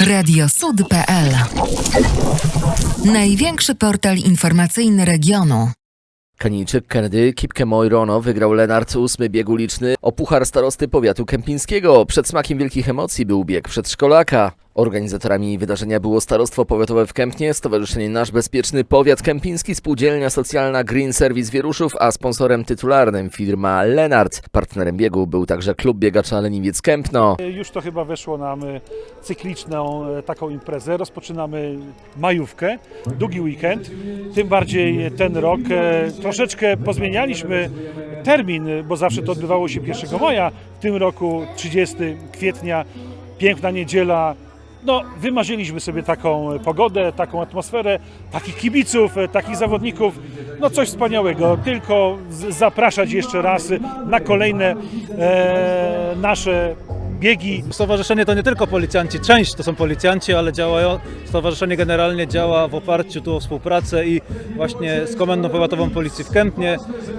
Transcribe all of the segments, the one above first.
Radiosud.pl Największy portal informacyjny regionu. Kanijczyk Kennedy Kipke Mojrono wygrał Lenart ósmy bieg uliczny o Puchar Starosty Powiatu Kępińskiego. Przed smakiem wielkich emocji był bieg przedszkolaka. Organizatorami wydarzenia było Starostwo Powiatowe w Kępnie, Stowarzyszenie Nasz Bezpieczny Powiat Kępiński, Spółdzielnia Socjalna Green Service Wieruszów, a sponsorem tytularnym firma Lenart. Partnerem biegu był także klub biegacza Leniwiec Kępno. Już to chyba weszło nam cykliczną e, taką imprezę. Rozpoczynamy majówkę, długi weekend. Tym bardziej ten rok e, troszeczkę pozmienialiśmy termin, bo zawsze to odbywało się 1 maja. W tym roku 30 kwietnia, piękna niedziela. No, wymarzyliśmy sobie taką pogodę, taką atmosferę, takich kibiców, e, takich zawodników. No coś wspaniałego. Tylko zapraszać jeszcze raz na kolejne e, nasze biegi. Stowarzyszenie to nie tylko policjanci, część to są policjanci, ale działają, stowarzyszenie generalnie działa w oparciu tu o współpracę i właśnie z Komendą Powiatową Policji w Kępnie.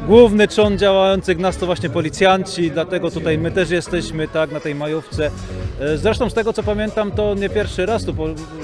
Główny trzon działających nas to właśnie policjanci, dlatego tutaj my też jesteśmy tak na tej majówce. E, Zresztą z tego co pamiętam to nie pierwszy raz tu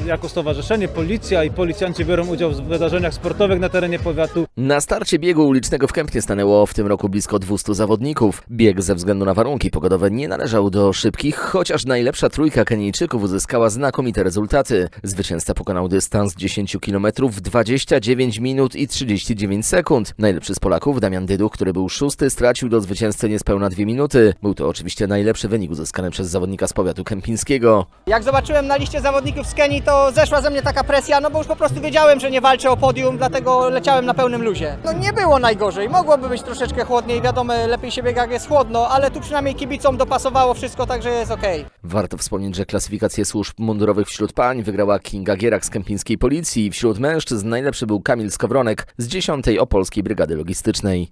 jako stowarzyszenie policja i policjanci biorą udział w wydarzeniach sportowych na terenie powiatu. Na starcie biegu ulicznego w Kępnie stanęło w tym roku blisko 200 zawodników. Bieg ze względu na warunki pogodowe nie należał do szybkich, chociaż najlepsza trójka Kenijczyków uzyskała znakomite rezultaty. Zwycięzca pokonał dystans 10 km w 29 minut i 39 sekund. Najlepszy z Polaków, Damian Dyduch, który był szósty, stracił do zwycięzcy niespełna 2 minuty. Był to oczywiście najlepszy wynik uzyskany przez zawodnika z powiatu kępińskiego. Jak zobaczyłem na liście zawodników z Kenii, to zeszła ze mnie taka presja, no bo już po prostu wiedziałem, że nie walczę o podium, dlatego leciałem na pełnym luzie. No nie było najgorzej, mogłoby być troszeczkę chłodniej, wiadomo, lepiej się biega jak jest chłodno, ale tu przynajmniej kibicom dopasowało wszystko, także jest okej. Warto wspomnieć, że klasyfikację służb mundurowych wśród pań wygrała Kinga Gierak z kępińskiej policji. Wśród mężczyzn najlepszy był Kamil Skowronek z 10. Opolskiej Brygady Logistycznej.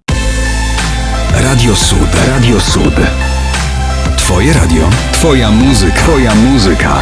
Radio Sud. Radio Sud. Twoje radio. Twoja muzyka. Twoja muzyka.